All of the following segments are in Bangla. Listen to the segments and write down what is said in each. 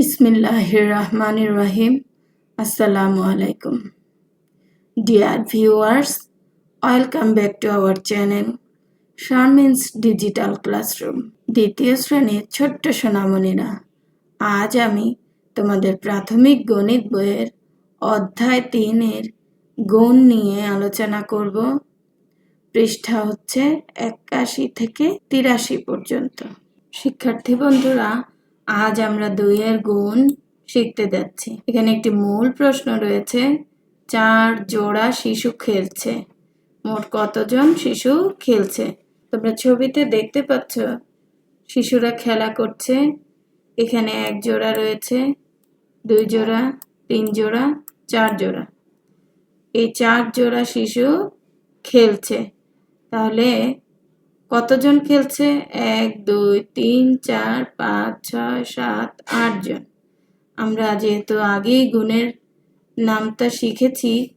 বিসমিল্লাহির রহমানির রহিম আসসালামু আলাইকুম। Dear viewers welcome back to our channel Sharmin's digital classroom দ্বিতীয় শ্রেণির ছোট্ট সোনামণিরা। আজ আমি তোমাদের প্রাথমিক গণিত বইয়ের অধ্যায় তিনের গুণ নিয়ে আলোচনা করব। পৃষ্ঠা হচ্ছে একাশি থেকে তিরাশি পর্যন্ত। শিক্ষার্থী বন্ধুরা আজ আমরা দুইয়ের গুণ শিখতে যাচ্ছি। এখানে একটি মূল প্রশ্ন রয়েছে, চার জোড়া শিশু খেলছে। মোট কতজন শিশু খেলছে? তোমরা ছবিতে দেখতে পাচ্ছ, শিশুরা খেলা করছে। এখানে এক জোড়া রয়েছে, দুই জোড়া, তিন জোড়া, চার জোড়া। এই চার জোড়া শিশু খেলছে। তাহলে কতজন খেলছে? এক, দুই, তিন, চার, পাঁচ, ছয়, সাত, আট জন। আমরা যেহেতু আগেই গুণের নামটা শিখেছি,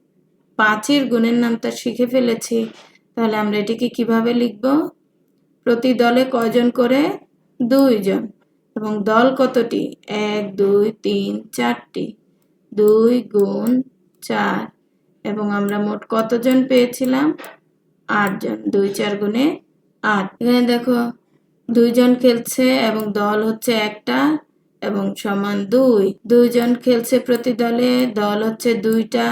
পাঁচের গুণের নামটা শিখে ফেলেছি, তাহলে আমরা এটিকে কীভাবে লিখব? প্রতি দলে কয়জন করে? দুইজন। এবং দল কতটি? এক, দুই, তিন, চারটি। দুই গুণ চার। এবং আমরা মোট কতজন পেয়েছিলাম? আটজন। দুই, চার গুণে আট। এখানে দেখো, দুইজন খেলছে এবং দল হচ্ছে একটা এবং সমান দুই। দুইজন খেলছে প্রতি দলে, দল হচ্ছে দুইটা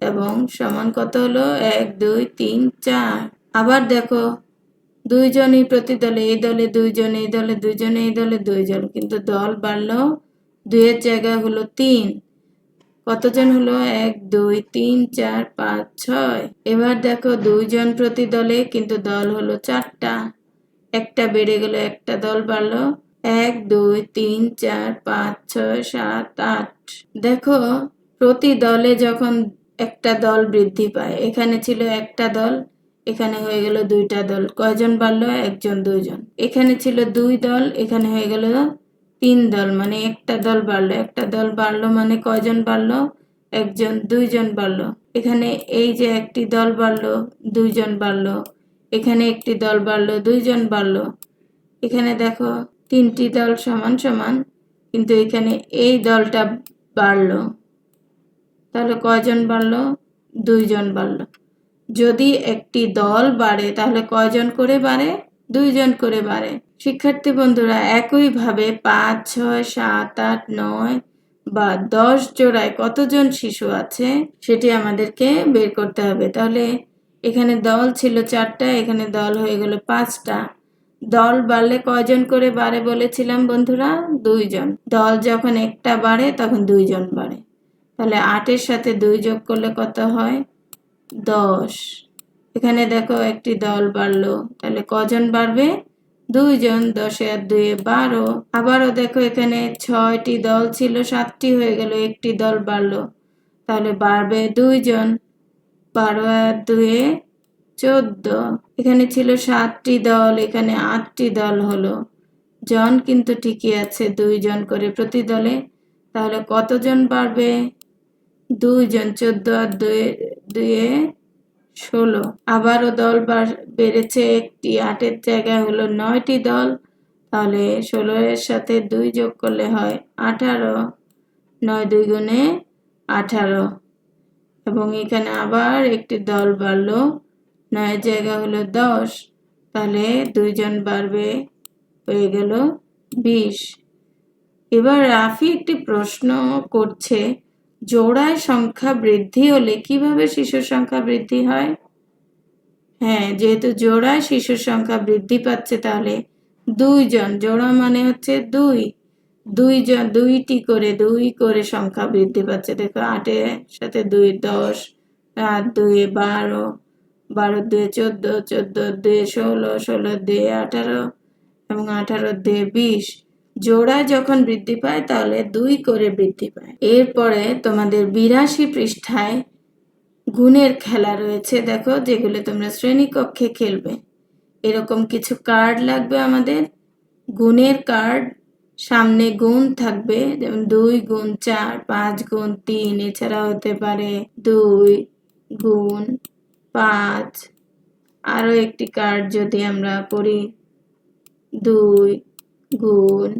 এবং সমান কত হলো? এক, দুই, তিন, চার। আবার দেখো, দুইজনই প্রতি দলে, এই দলে দুইজন, এই দলে দুইজন, এই দলে দুইজন, কিন্তু দল বাড়লো দুইয়ের জায়গায় হলো তিন। কতজন হলো? এক, দুই, তিন, চার, পাঁচ, ছয়। এবার দেখো দুইজন প্রতি দলে কিন্তু দল হলো চারটা। একটা বেড়ে গেল, একটা দল বাড়লো। এক, দুই, তিন, চার, পাঁচ, ছয়, সাত, আট। দেখো প্রতি দলে যখন একটা দল বৃদ্ধি পায়, এখানে ছিল একটা দল, এখানে হয়ে গেল দুইটা দল। কয়জন বাড়লো? একজন, দুইজন। এখানে ছিল দুই দল, এখানে হয়ে গেল তিন দল মানে একটা দল বাড়লো, একটা দল বাড়লো মানে কয়জন বাড়লো? একজন, দুইজন বাড়লো। এখানে এই যে একটি দল বাড়লো, দুইজন বাড়লো। এখানে একটি দল বাড়লো, দুইজন বাড়লো। এখানে দেখো, তিনটি দল সমান সমান, কিন্তু এখানে এই দলটা বাড়লো। তাহলে কয়জন বাড়লো? দুইজন বাড়লো। যদি একটি দল বাড়ে, তাহলে কয়জন করে বাড়ে? দুইজন করে বাড়ে। শিক্ষার্থী বন্ধুরা, একইভাবে পাঁচ, ছয়, সাত, আট, নয় বা দশ জোড়ায় কতজন শিশু আছে সেটি আমাদেরকে বের করতে হবে। তাহলে এখানে দল ছিল চারটা, এখানে দল হয়ে গেল পাঁচটা। দল বাড়লে কয়জন করে বাড়ে বলেছিলাম বন্ধুরা? দুইজন। দল যখন একটা বাড়ে, তখন দুইজন বাড়ে। তাহলে আটের সাথে দুই যোগ করলে কত হয়? দশ। এখানে দেখো একটি দল বাড়লো। তাহলে কজন বাড়বে? দুইজন, দশে আর দুয়ে বারো। আবারও দেখো, এখানে ছয়টি দল ছিল, সাতটি হয়ে গেল, একটি দল বাড়লো। তাহলে বাড়বে দুইজন, বারো আর দুয়ে চোদ্দ। এখানে ছিল সাতটি দল, এখানে আটটি দল হলো। জন কিন্তু ঠিকই আছে, দুইজন করে প্রতি দলে। তাহলে কতজন বাড়বে? দুইজন, চোদ্দ আর দুয়ে দুয়ে ষোলো। আবারও দল বেড়েছে একটি, আটের জায়গায় হলো নয়টি দল। তাহলে ষোলো এর সাথে দুই যোগ করলে হয় আঠারো। নয় দুই গুণে আঠারো। এবং এখানে আবার একটি দল বাড়লো। নয়ের জায়গা হলো দশ। তাহলে দুইজন বাড়বে, হয়ে গেল বিশ। এবার রাফি একটি প্রশ্ন করছে। জোড়ায় সংখ্যা বৃদ্ধি হলে কীভাবে শিশুর সংখ্যা বৃদ্ধি হয়? হ্যাঁ যেহেতু জোড়ায় শিশুর সংখ্যা বৃদ্ধি পাচ্ছে তাহলে দুইজন, জোড়া মানে হচ্ছে দুই। দুইজন, দুইটি করে দুই করে সংখ্যা বৃদ্ধি পাচ্ছে। দেখো আটের সাথে দুই, দশ, আট দুই বারো বারো, দুয়ে চোদ্দ চোদ্দ, দুয়ে ষোলো ষোলো, দুয়ে আঠারো এবং আঠারো, দুয়ে বিশ। জোড়ায় যখন বৃদ্ধি পায়, তাহলে দুই করে বৃদ্ধি পায়। এরপরে তোমাদের বিরাশি পৃষ্ঠায় গুণের খেলা রয়েছে, দেখো, যেগুলো তোমরা শ্রেণীকক্ষে খেলবে। এরকম কিছু কার্ড লাগবে আমাদের। গুণের কার্ড সামনে গুণ থাকবে, যেমন দুই গুণ চার, পাঁচ গুণ তিন এছাড়া হতে পারে দুই গুণ পাঁচ। আরও একটি কার্ড যদি আমরা করি দুই গুণ।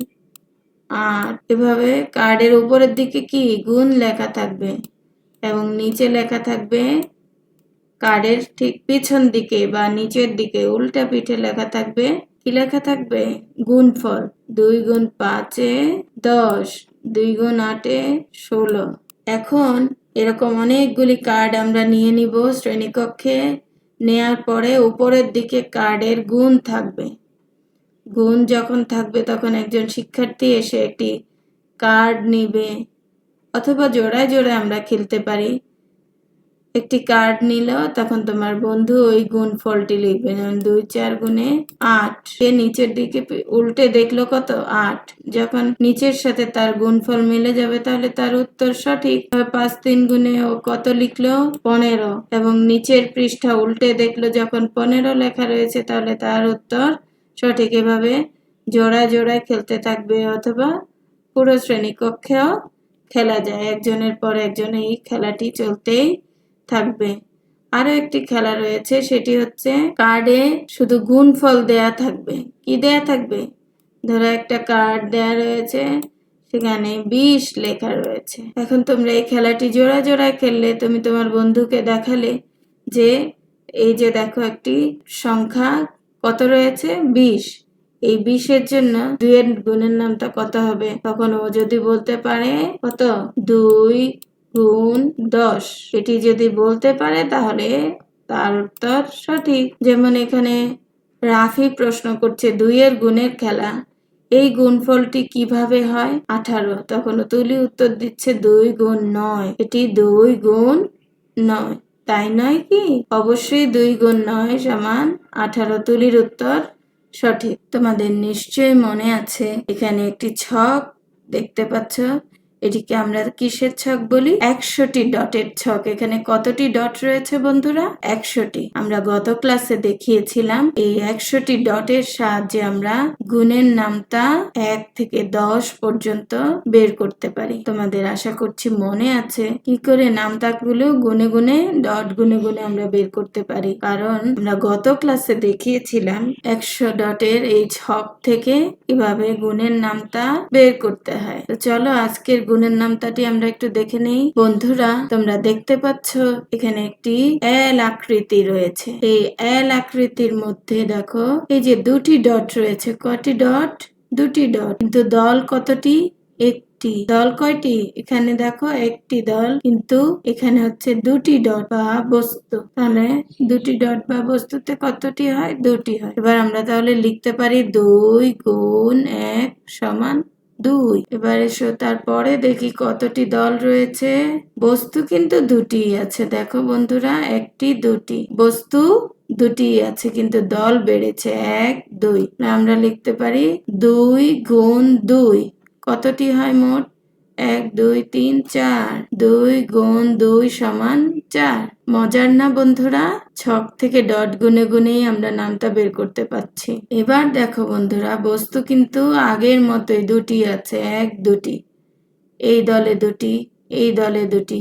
আর এভাবে কার্ডের উপরের দিকে কি গুণ লেখা থাকবে? এবং নিচে লেখা থাকবে কার্ডের ঠিক পিছন দিকে বা নিচের দিকে উল্টা পিঠে লেখা থাকবে, কি লেখা থাকবে? গুণফল। দুই গুণ পাঁচে দশ, দুই গুণ আটে ষোলো। এখন এরকম অনেকগুলি কার্ড আমরা নিয়ে নিব শ্রেণীকক্ষে। নেয়ার পরে উপরের দিকে কার্ডের গুণ থাকবে। গুণ যখন থাকবে তখন একজন শিক্ষার্থী এসে একটি কার্ড নিবে। অথবা জোড়ায় জোড়ায় আমরা খেলতে পারি। একটি কার্ড নিল, তখন তোমার বন্ধু ওই গুণ ফলটি লিখবে। যেমন দুই চার গুণে আট। সে নিচের দিকে উল্টে দেখল কত? আট। যখন নিচের সাথে তার গুণফল মিলে যাবে, তাহলে তার উত্তর সঠিক। পাঁচ তিন গুণে ও কত লিখলো? পনেরো। এবং নিচের পৃষ্ঠা উল্টে দেখল, যখন পনেরো লেখা রয়েছে, তাহলে তার উত্তর সঠিক এভাবে জোড়ায় জোড়ায় খেলতে থাকবে অথবা পুরো শ্রেণীকক্ষেও খেলা যায়। একজনের পর একজন এই খেলাটি চলতেই থাকবে। আরও একটি খেলা রয়েছে, সেটি হচ্ছে কার্ডে শুধু গুণফল দেয়া থাকবে। কি দেয়া থাকবে? ধরো একটা কার্ড দেয়া রয়েছে, সেখানে বিশ লেখা রয়েছে। এখন তোমরা এই খেলাটি জোড়া জোড়ায় খেললে তুমি তোমার বন্ধুকে দেখালে যে, এই যে দেখো একটি সংখ্যা কত রয়েছে? বিশ। এই বিশের জন্য দুইয়ের গুণের নামটা কত হবে? তখন ও যদি বলতে পারে কত? দুই গুণ দশ। এটি যদি বলতে পারে তাহলে তার উত্তর সঠিক। যেমন এখানে রাফি প্রশ্ন করছে দুইয়ের গুণের খেলা। এই গুণফলটি কীভাবে হয়? আঠারো। তখন তুলি উত্তর দিচ্ছে দুই গুণ নয়। এটি দুই গুণ নয়। তাই নয় কি? অবশ্যই দুই গুণ নয় সমান আঠারো তুলির উত্তর সঠিক। তোমাদের নিশ্চয়ই মনে আছে, এখানে একটি ছক দেখতে পাচ্ছ। এটিকে আমরা কিসের ছক বলি? একশোটি ডটের ছক। এখানে কতটি ডট রয়েছে বন্ধুরা? একশোটি। আমরা গত ক্লাসে দেখিয়েছিলাম এই একশোটি ডটের সাহায্যে আমরা গুণের নামটা এক থেকে দশ পর্যন্ত বের করতে পারি। তোমাদের আশা করছি মনে আছে কি করে নামতাগুলো গুনে গুনে ডট গুনে গুনে আমরা বের করতে পারি। কারণ আমরা গত ক্লাসে দেখিয়েছিলাম একশো ডটের এই ছক থেকে কীভাবে গুণের নামটা বের করতে হয়। তো চলো আজকের গুণের নামতাটি আমরা একটু দেখে নেই। বন্ধুরা, তোমরা দেখতে পাচ্ছ, এখানে একটি এল আকৃতি রয়েছে। এই এল আকৃতির মধ্যে দেখো, এই যে দুটি ডট রয়েছে। কটি ডট? দুটি ডট। কিন্তু দল কতটি? একটি। দল কয়টি? এখানে দেখো, একটি দল। কিন্তু এখানে হচ্ছে দুটি ডট বা বস্তু। তাহলে দুটি ডট বা বস্তুতে কতটি হয়? দুটি হয়। এবার আমরা তাহলে লিখতে পারি দুই গুণ এক সমান দুই। এবার এসো, তারপরে দেখি কতটি দল রয়েছে। বস্তু কিন্তু দুটি আছে, দেখো বন্ধুরা, একটি, দুটি। বস্তু দুটি আছে, কিন্তু দল বেড়েছে, এক, দুই। আমরা লিখতে পারি দুই গুণ দুই। কতটি হয় মোট? এক, দুই, তিন, চার। দুই গুণ দুই সমান চার। মজার না বন্ধুরা? ছক থেকে ডট গুনে গুনেই আমরা নামটা বের করতে পারছি। এবার দেখো বন্ধুরা, বস্তু কিন্তু আগের মতোই দুটি আছে, এক, দুটি। এই দলে দুটি, এই দলে দুটি।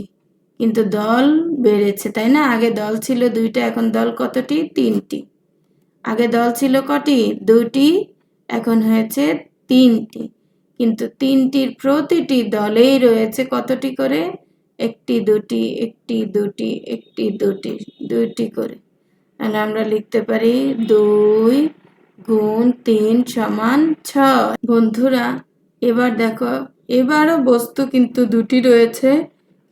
কিন্তু দল বেড়েছে, তাই না? আগে দল ছিল দুইটা, এখন দল কতটি? তিনটি। আগে দল ছিল কটি? দুটি, এখন হয়েছে তিনটি। কিন্তু তিনটির প্রতিটি দলেই রয়েছে কতটি করে? একটি, দুটি একটি দুটি একটি, দুটি, দুইটি করে। তাহলে আমরা লিখতে পারি দুই গুণ তিন সমান ছয়। বন্ধুরা, এবার দেখো, এবারও বস্তু কিন্তু দুটি রয়েছে,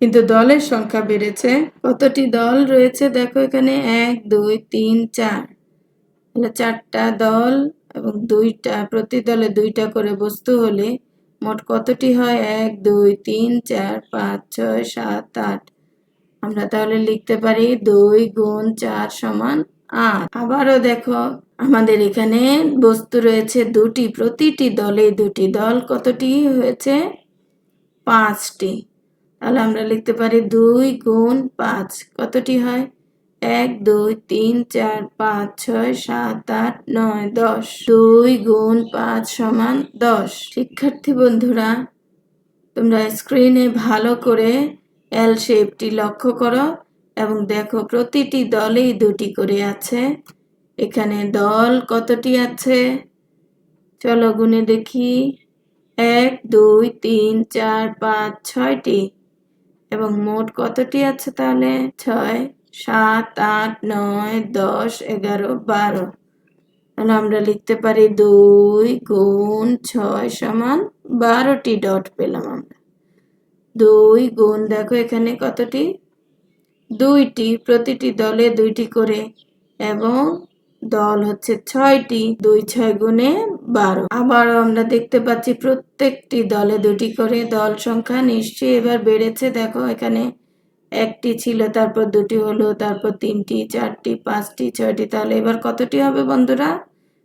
কিন্তু দলের সংখ্যা বেড়েছে। কতটি দল রয়েছে দেখো এখানে? এক, দুই, তিন, চার। তাহলে চারটা দল এবং দুইটা, প্রতি দলে দুইটা করে বস্তু হলে মোট কতটি হয়? এক, দুই, তিন, চার, পাঁচ, ছয়, সাত, আট। আমরা তাহলে লিখতে পারি দুই গুণ চার সমান আট। আবারও দেখো, আমাদের এখানে বস্তু রয়েছে দুটি, প্রতিটি দলে দুটি দল কতটি হয়েছে? পাঁচটি। তাহলে আমরা লিখতে পারি দুই গুণ পাঁচ। কতটি হয়? এক, দুই, তিন, চার, পাঁচ, ছয়, সাত, আট, নয়, দশ। দুই গুণ পাঁচ সমান দশ। শিক্ষার্থী বন্ধুরা, তোমরা স্ক্রিনে ভালো করে এল শেপটি লক্ষ্য করো এবং দেখো প্রতিটি দলেই দুটি করে আছে। এখানে দল কতটি আছে? চলো গুনে দেখি। এক, দুই, তিন, চার, পাঁচ, ছয়টি। এবং মোট কতটি আছে তাহলে? ছয়। সাত, আট, নয়, দশ, এগারো, বারো। তাহলে আমরা লিখতে পারি দুই গুণ ছয় সমান বারোটি ডট পেলাম আমরা। দুই গুণ দেখো এখানে কতটি? দুইটি। প্রতিটি দলে দুইটি করে এবং দল হচ্ছে ছয়টি। দুই, ছয় গুণে বারো। আবারও আমরা দেখতে পাচ্ছি প্রত্যেকটি দলে দুটি করে দল সংখ্যা নিশ্চয়ই এবার বেড়েছে। দেখো এখানে একটি ছিল, তারপর দুটি হলো, তারপর তিনটি, চারটি, পাঁচটি, ছয়টি। তাহলে এবার কতটি হবে বন্ধুরা?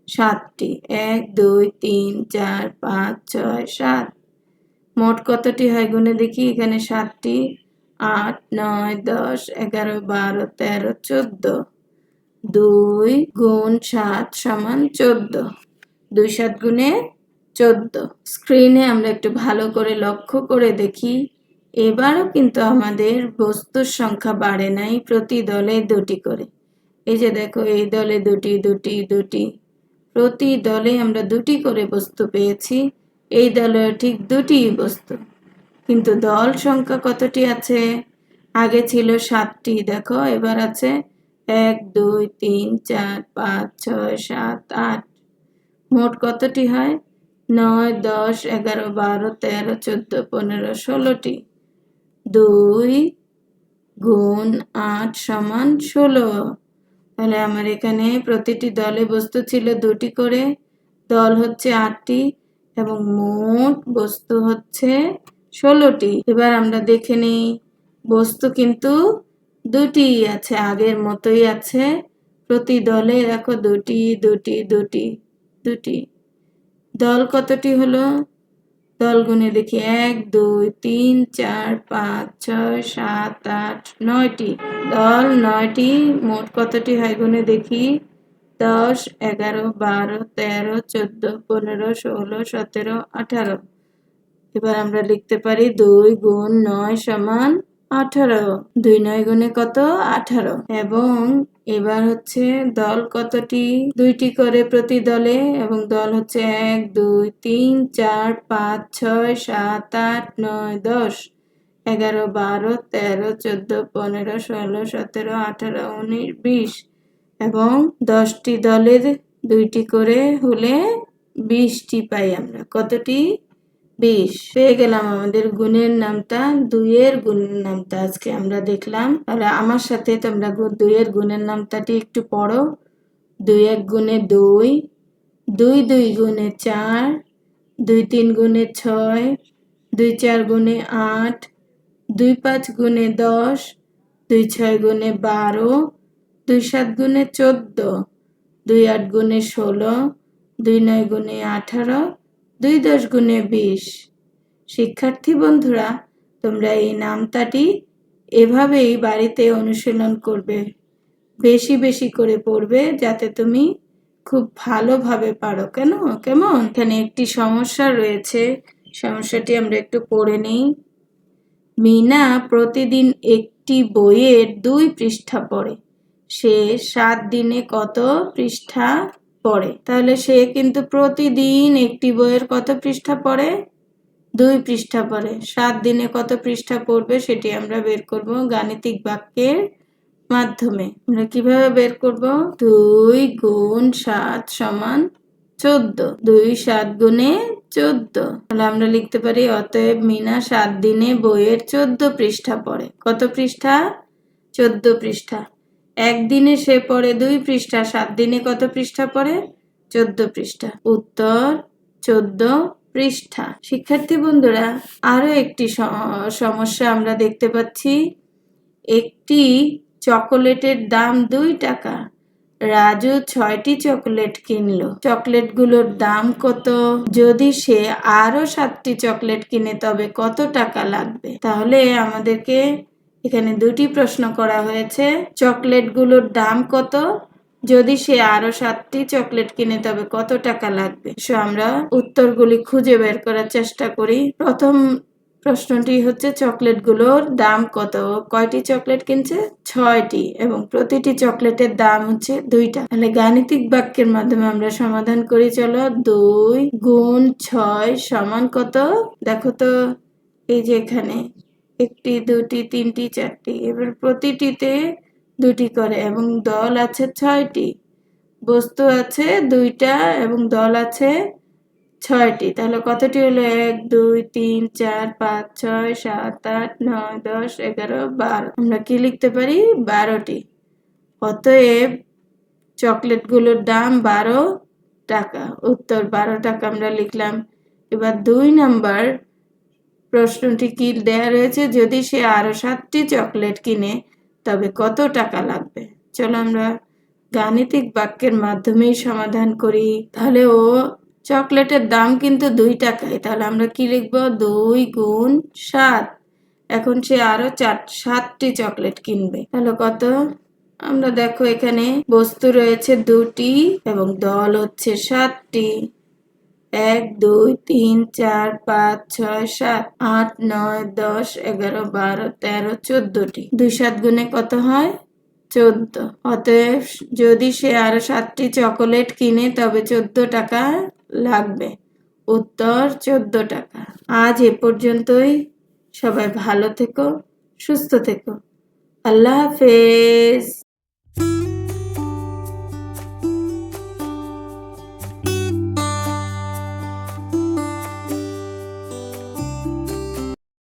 সাতটি। এক, দুই, তিন, চার, পাঁচ, ছয়, সাত। মোট কতটি হয় গুণে দেখি, এখানে সাতটি। আট, নয়, দশ, এগারো, বারো, তেরো, চোদ্দ। দুই গুণ সাত সমান চোদ্দ। দুই সাত গুণে চোদ্দ। স্ক্রিনে আমরা একটু ভালো করে লক্ষ্য করে দেখি। এবারও কিন্তু আমাদের বস্তুর সংখ্যা বাড়ে নাই প্রতি দলে দুটি করে। এই যে দেখো, এই দলে দুটি দুটি দুটি। প্রতি দলে আমরা দুটি করে বস্তু পেয়েছি, এই দলে ঠিক দুটি বস্তু। কিন্তু দল সংখ্যা কতটি আছে? আগে ছিল সাতটি, দেখো, এবার আছে এক, দুই, তিন, চার, পাঁচ, ছয়, সাত, আট। মোট কতটি হয়? নয়, দশ, এগারো, বারো, তেরো, চোদ্দ, পনেরো, ষোলোটি। দুই গুণ আট সমান ষোলো। তাহলে আমার এখানে প্রতিটি দলে বস্তু ছিল দুটি করে। দল হচ্ছে আটটি এবং মোট বস্তু হচ্ছে ষোলোটি। এবার আমরা দেখে নিই, বস্তু কিন্তু দুটি আছে, আগের মতোই আছে। প্রতি দলে দেখো দুটি দুটি দুটি দুটি। দল কতটি হলো? দল গুনে দেখি এক, দুই, তিন, চার, পাঁচ, ছয়, সাত, আট, নয়টি। দল নয়টি, মোট কতটি হয় গুনে দেখি? দশ, এগারো, বারো, তেরো, চোদ্দ, পনেরো, ষোলো, সতেরো, আঠারো। এবার আমরা লিখতে পারি দুই গুণ নয় সমান আঠারো। দুই নয় গুণে কত? আঠারো। এবং এবার হচ্ছে দল কতটি? দুইটি করে প্রতি দলে এবং দল হচ্ছে এক, দুই, তিন, চার, পাঁচ, ছয়, সাত, আট, নয়, দশ, এগারো, বারো, তেরো, চোদ্দ, পনেরো, ষোলো, সতেরো, আঠারো, উনিশ, বিশ এবং দশটি দলের দুইটি করে হলে বিশটি পাই আমরা। কতটি? বিশ, পেয়ে গেলাম আমাদের গুণের নামটা, দুইয়ের গুণের নামটা আজকে আমরা দেখলাম। তাহলে আমার সাথে তোমরা দুইয়ের গুণের নামটাটি একটু পড়ো। দুই এক গুণে দুই দুই দুই গুণে চার, দুই তিন গুণে ছয়, দুই চার গুণে আট, দুই পাঁচ গুণে দশ, দুই ছয় গুণে বারো, দুই সাত গুণে চোদ্দ, দুই আট গুণে ষোলো, দুই নয় গুণে আঠারো দুই দশ গুণে বিশ। শিক্ষার্থী বন্ধুরা, তোমরা এই নামতাটি এভাবেই বাড়িতে অনুশীলন করবে। বেশি বেশি করে পড়বে যাতে তুমি খুব ভালোভাবে পারো। কেন? কেমন? এখানে একটি সমস্যা রয়েছে। সমস্যাটি আমরা একটু পড়ে নিই। মিনা প্রতিদিন একটি বইয়ের দুই পৃষ্ঠা পড়ে। সে সাত দিনে কত পৃষ্ঠা? পড়ে। তাহলে সে কিন্তু প্রতিদিন একটি বইয়ের কত পৃষ্ঠা পড়ে? দুই পৃষ্ঠা পড়ে। সাত দিনে কত পৃষ্ঠা পড়বে সেটি আমরা বের করব গাণিতিক বাক্যের মাধ্যমে। আমরা কীভাবে বের করব? দুই গুণ সাত সমান চোদ্দ। দুই সাত গুণে চোদ্দ। তাহলে আমরা লিখতে পারি, অতএব মিনা সাত দিনে বইয়ের চোদ্দ পৃষ্ঠা পড়ে। কত পৃষ্ঠা? চোদ্দ পৃষ্ঠা। একদিনে সে পড়ে দুই পৃষ্ঠা, সাত দিনে কত পৃষ্ঠা পড়ে? চোদ্দ পৃষ্ঠা। উত্তর, চোদ্দ পৃষ্ঠা। শিক্ষার্থী বন্ধুরা আরও একটি সমস্যা আমরা দেখতে পাচ্ছি। একটি চকোলেটের দাম দুই টাকা। রাজু ছয়টি চকলেট কিনলো। চকলেটগুলোর দাম কত? যদি সে আরও সাতটি চকলেট কিনে, তবে কত টাকা লাগবে? তাহলে আমাদেরকে এখানে দুটি প্রশ্ন করা হয়েছে। চকলেটগুলোর দাম কত? যদি সে আরও সাতটি চকলেট কিনে, তবে কত টাকা লাগবে? সো আমরা উত্তরগুলি খুঁজে বের করার চেষ্টা করি। প্রথম প্রশ্নটি হচ্ছে, চকলেটগুলোর দাম কত? কয়টি চকলেট কিনছে? ছয়টি। এবং প্রতিটি চকলেটের দাম হচ্ছে দুইটা। তাহলে গাণিতিক বাক্যের মাধ্যমে আমরা সমাধান করি। চলো, দুই গুণ ছয় সমান কত? দেখো তো, এই যে এখানে একটি, দুটি, তিনটি, চারটি, এবার প্রতিটিতে দুটি করে এবং দল আছে ছয়টি। বস্তু আছে দুইটা এবং দল আছে ছয়টি। তাহলে কতটি হলো? এক, দুই, তিন, চার, পাঁচ, ছয়, সাত, আট, নয়, দশ, এগারো, বারো। আমরা কি লিখতে পারি? বারোটি। অতএব চকলেটগুলোর দাম বারো টাকা। উত্তর বারো টাকা আমরা লিখলাম। এবার দুই নাম্বার প্রশ্নটি কি দেয়া রয়েছে? যদি সে আরও সাতটি চকলেট কিনে, তবে কত টাকা লাগবে? চলো আমরা গাণিতিক বাক্যের মাধ্যমেই সমাধান করি। তাহলে ও চকলেটের দাম কিন্তু দুই টাকায়। তাহলে আমরা কি লিখব? দুই গুণ সাত। এখন সে আরও চার, সাতটি চকলেট কিনবে। তাহলে কত? আমরা দেখো এখানে বস্তু রয়েছে দুটি এবং দল হচ্ছে সাতটি। এক, দুই, তিন, চার, পাঁচ, ছয়, সাত, আট, নয়, দশ, এগারো, বারো, তেরো, চোদ্দটি। দুই সাত গুণে কত হয়? চোদ্দ। অতএব যদি সে আরও সাতটি চকোলেট কিনে, তবে চোদ্দ টাকা লাগবে। উত্তর, চোদ্দ টাকা। আজ এ পর্যন্তই। সবাই ভালো থেকো, সুস্থ থেকো। আল্লাহ হাফেজ।